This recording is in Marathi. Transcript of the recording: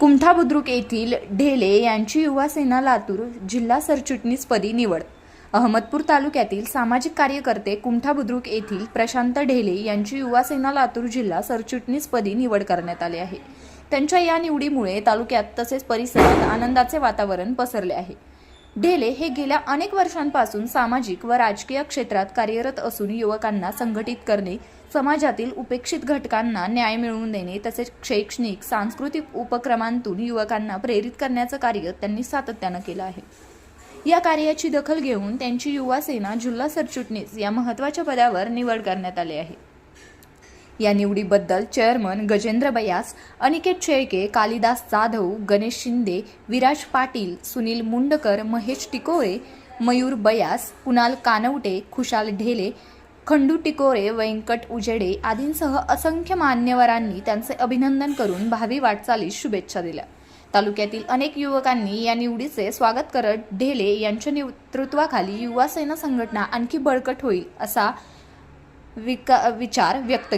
कुमठा बुद्रुक येथील ढेले यांची युवासेना लातूर जिल्हा सरचिटणीसपदी निवड. अहमदपूर तालुक्यातील सामाजिक कार्यकर्ते कुमठा बुद्रुक येथील प्रशांत ढेले यांची युवासेना लातूर जिल्हा सरचिटणीसपदी निवड करण्यात आली आहे. त्यांच्या या निवडीमुळे तालुक्यात तसेच परिसरात आनंदाचे वातावरण पसरले आहे. ढेले हे गेल्या अनेक वर्षांपासून सामाजिक व राजकीय क्षेत्रात कार्यरत असून युवकांना संघटित करणे समाजातील उपेक्षित घटकांना न्याय मिळवून देणे तसेच शैक्षणिक सांस्कृतिक उपक्रमांतून युवकांना प्रेरित करण्याचं कार्य त्यांनी सातत्यानं केलं आहे. या कार्याची दखल घेऊन त्यांची युवा सेना जिल्हा सरचिटणीस या महत्त्वाच्या पदावर निवड करण्यात आली आहे. या निवडीबद्दल चेअरमन गजेंद्र बयास अनिकेत शेळके कालिदास जाधव गणेश शिंदे विराज पाटील सुनील मुंडकर महेश टिकोरे मयूर बयास कुणाल कानवटे खुशाल ढेले खंडू टिकोरे व्यंकट उजेडे आदींसह असंख्य मान्यवरांनी त्यांचे अभिनंदन करून भावी वाटचालीस शुभेच्छा दिल्या. तालुक्यातील अनेक युवकांनी या निवडीचे स्वागत करत ढेले यांच्या नेतृत्वाखाली युवा सेना संघटना आणखी बळकट होईल असा विका विचार व्यक्त